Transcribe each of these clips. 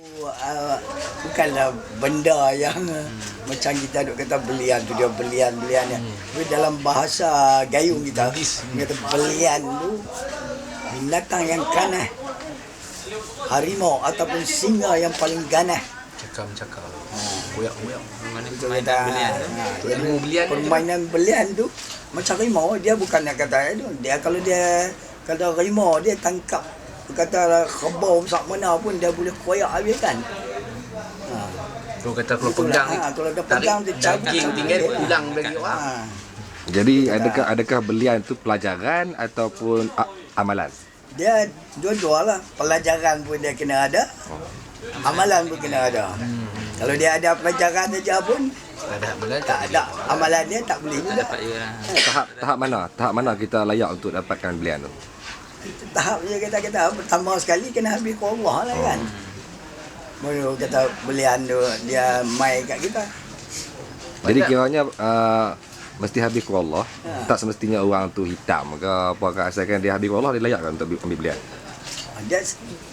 uh, bukanlah benda yang uh, macam kita duk kata belian tu dia belian belian ya. Tapi dalam bahasa gayung kita kata belian tu binatang yang ganas. Harimau ataupun singa yang paling ganas. Cakap cakap. Koyak koyak. Mana permainan kata belian tu? ha, jadi belian permainan belian tu macam harimau dia bukan nak kata dia kalau dia kalau harimau dia tangkap kata kebau besar mana pun dia boleh koyak habis kan. Ha. Tu kata kalau Itulah, pegang ni. ha, kalau dia tarik pegang, dia cabut, daging tinggal dia. pulang bagi orang. Ha. Jadi adakah adakah belian tu pelajaran ataupun a- amalan? Dia dua-dua lah Pelajaran pun dia kena ada Amalan pun kena ada Kalau dia ada pelajaran saja pun Tak ada bela Tak ada Amalan dia tak boleh Tak juga dapat lah. Tahap tahap mana? Tahap mana kita layak untuk dapatkan belian tu? Tahap je kata-kata Pertama sekali kena habis ke Allah lah kan Baru kata belian tu Dia mai kat kita Jadi kiranya uh, mesti habis ku Allah. Ha. Tak semestinya orang tu hitam ke apa ke asalkan dia habis ku Allah dia layak kan untuk ambil belian. Dia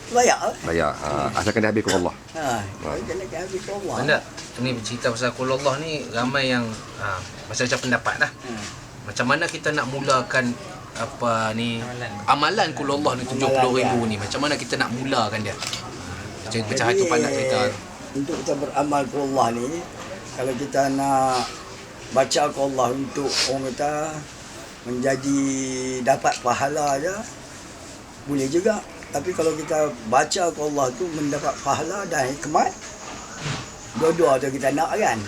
layak lah Layak. Uh, asalkan dia habis ku Allah. ha. Kena habis ke Allah Anda ni bercerita pasal kul Allah ni ramai yang ha, macam-macam pendapat lah. ha. Macam mana kita nak mulakan apa ni? Amalan. kul Allah ni 70 Amalan ribu dia. ni. Macam mana kita nak mulakan dia? Macam macam Jadi, itu pandang cerita Untuk kita beramal ke Allah ni Kalau kita nak Baca ke Allah untuk orang kata Menjadi Dapat pahala je Boleh juga. Tapi kalau kita baca ke Allah tu Mendapat pahala dan hikmat Dua-dua tu kita nak kan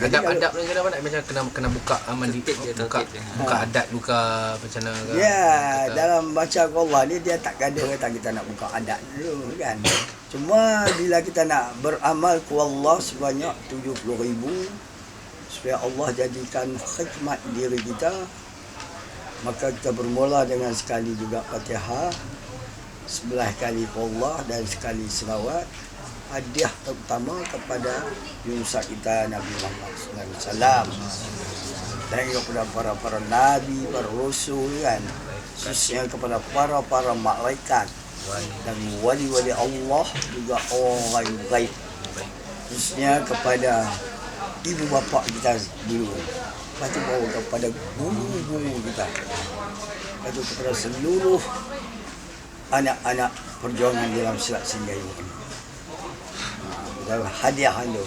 adab-adab ni kadang-kadang macam kena kena buka amal di Tertib je, buka buka adat buka macam mana ke? Ya, dalam baca ke Allah ni dia tak ada kata kita nak buka adat dulu kan. Cuma bila kita nak beramal ke Allah sebanyak 70 ribu supaya Allah jadikan khidmat diri kita maka kita bermula dengan sekali juga Fatihah sebelah kali Allah dan sekali selawat hadiah terutama kepada Yunusa kita Nabi Muhammad SAW dan kepada para para nabi, para rasul kan. Khususnya kepada para para malaikat. Dan wali-wali Allah juga orang yang baik. Khususnya kepada ibu bapa kita dulu. Lepas tu bawa kepada guru-guru kita. Lepas tu kepada seluruh anak-anak perjuangan dalam silat singgah ini hadiah tu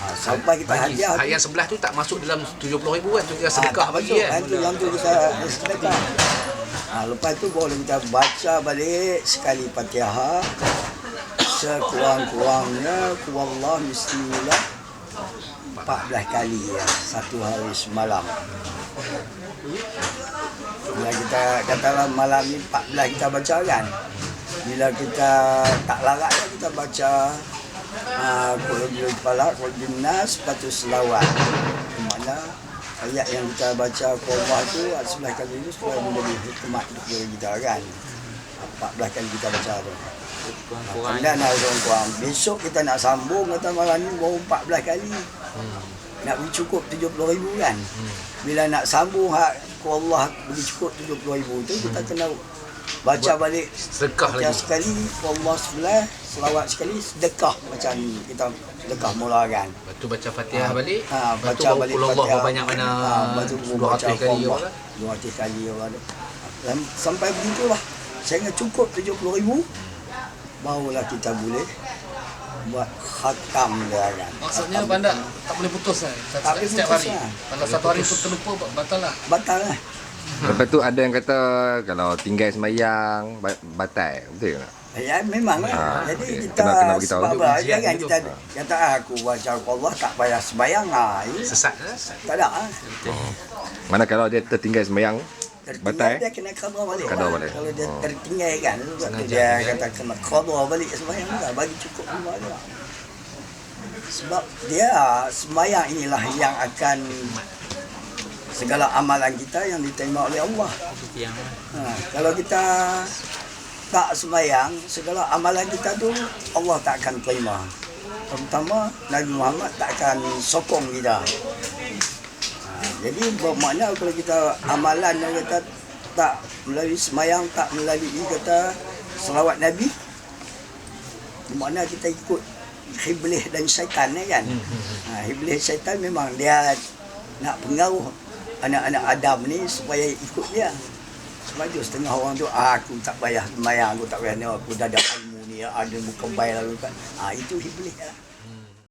ha, sampai kita bagi hadiah yang sebelah tu tak masuk dalam 70 ribu kan? Tu kita Ah, sedekah tak bagi kan tu yang tu kita sedekah. Ha, lepas tu boleh kita baca balik sekali Fatihah sekurang-kurangnya ku Allah bismillah 14 kali ya satu hari semalam. Bila kita katalah malam ni 14 kita baca kan. Bila kita tak larat kita baca uh, Qul Falak, Qul Nas, lepas tu selawat. Mana ayat yang kita baca Qur'an tu sebelah kali itu supaya menjadi hikmat untuk kita kan. 14 kali kita baca tu. Kemudian nak kurang Besok kita nak sambung kata malam ni baru 14 kali. hmm. Nak beri cukup 70 ribu kan. Hmm. Bila nak sambung hak ku Allah beri cukup 70 ribu tu kita kena baca balik sedekah Yang lagi sekali Allah sebelah selawat sekali sedekah macam kita sedekah mula kan. lepas tu baca fatihah Ha, balik Ha, lepas tu baca baru balik Allah Fatihah. banyak mana Ha, lepas tu baru 200 baca kali Allah. orang 200 kali tu. Dan sampai begitulah. Sehingga cukup 70 ribu barulah kita boleh buat khatam dia kan. Maksudnya Khatam. bandar tak boleh putus kan? Setiap, Tak boleh setiap putus hari. lah. Kalau satu hari pun terlupa batal lah. batal lah. Lepas tu ada yang kata kalau tinggal semayang ba- batal. Betul tak? Ya memang lah. Ha, Jadi okey. kita Kena- kena beritahu. sebab apa kan dulu. kita kata "Ah, aku baca Allah tak payah sembahyang ah. Ini sesat lah tak ada ah. Mana kalau dia tertinggal semayang Tertinggal batal? dia kena qada balik. Qada lah. Kalau dia Oh. tertinggal kan sebab tu Sengaja dia kan? kata kena qada balik sembahyang juga bagi cukup lima juga. Sebab dia sembahyang inilah yang akan segala amalan kita yang diterima oleh Allah. Ha, kalau kita tak sembahyang, segala amalan kita tu Allah tak akan terima. Terutama Nabi Muhammad tak akan sokong kita. Ha, jadi bermakna kalau kita amalan yang kita tak melalui sembahyang, tak melalui kata selawat Nabi, Mana kita ikut Iblis dan syaitan kan. Hmm, hmm, hmm. Ha, Iblis syaitan memang dia nak pengaruh anak-anak Adam ni supaya ikut dia. Sebab setengah orang tu ah, aku tak payah semayang, aku tak payah ni, aku dah ada ilmu ni, ada muka baik lalu kan. Ah itu iblis lah.